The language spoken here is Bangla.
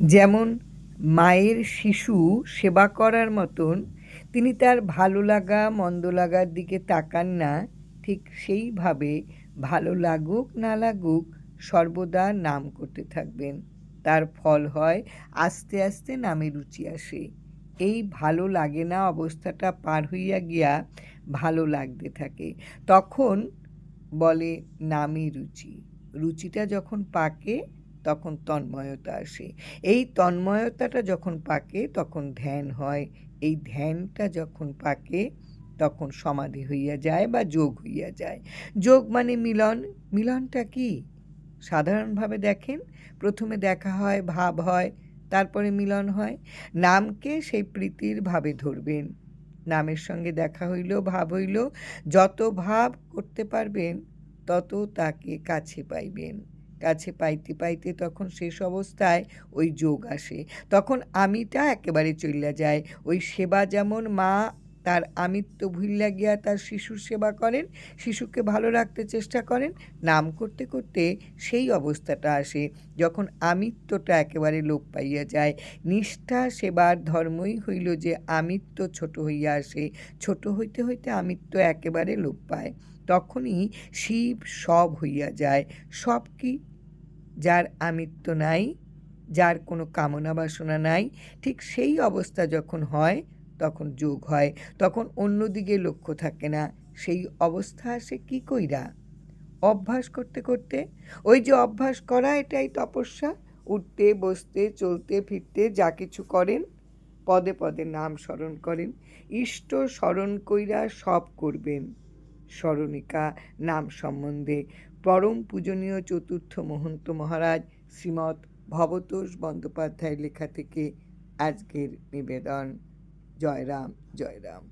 যেমন মায়ের শিশু সেবা করার মতন, তিনি তার ভালো লাগা, মন্দ লাগার দিকে তাকান না, ঠিক সেইভাবে ভালো লাগুক, না লাগুক সর্বদা নাম করতে থাকবেন। তার ফল হয় আস্তে আস্তে নামে রুচি আসে। এই ভালো লাগে না অবস্থাটা পার হইয়া গিয়া ভালো লাগতে থাকে। তখন বলে নামে রুচি। রুচিটা যখন পাকে তখন তন্ময়তা আসে। এই তন্ময়তাটা যখন পাকে, তখন ধ্যান হয়। এই ধ্যানটা যখন পাকে, তখন সমাধি হইয়া যায় বা যোগ হইয়া যায়। যোগ মানে মিলন। মিলনটা কি? সাধারণভাবে দেখেন, প্রথমে দেখা হয়, ভাব হয়, তারপরে মিলন হয়। নামকে সেই প্রীতির ভাবে ধরবেন। নামের সঙ্গে দেখা হইল, ভাব হইল, যত ভাব করতে পারবেন, তত তাকে কাছে পাইবেন। কাছে পাইতে পাইতে তখন শেষ অবস্থায় ওই যোগ আসে। তখন আমিটা একেবারে চলিয়া যায়। ওই সেবা যেমন মা তার আমিত্ব ভুলিয়া গিয়া তার শিশুর সেবা করেন, শিশুকে ভালো রাখতে চেষ্টা করেন, নাম করতে করতে সেই অবস্থাটা আসে যখন আমিত্বটা একেবারে লোপ পাইয়া যায়। নিষ্ঠা সেবার ধর্মই হইল যে আমিত্ব ছোট হইয়া আসে। ছোট হইতে হইতে আমিত্ব একেবারে লোপ পায়। তখনই শিব সব হইয়া যায়। সব কি যার আমিত্ব নাই, যার কোনো কামনা বাসনা নাই, ঠিক সেই অবস্থা যখন হয়, তখন যোগ হয়, তখন অন্যদিকে লক্ষ্য থাকে না, সেই অবস্থা আসে কি কইরা? অভ্যাস করতে করতে, ওই যে অভ্যাস করা এটাই তপস্যা, উঠতে, বসতে, চলতে, ফিরতে, যা কিছু করেন, পদে পদে নাম স্মরণ করেন, ইষ্ট স্মরণ কইরা সব করবেন। স্মরণিকা নাম সম্বন্ধে। পরম পূজনীয় চতুর্থ মহন্ত মহারাজ শ্রীমৎ ভবতোষ বন্দ্যোপাধ্যায়ের লেখা থেকে আজকের নিবেদন। জয়রাম জয়রাম। জয় রাম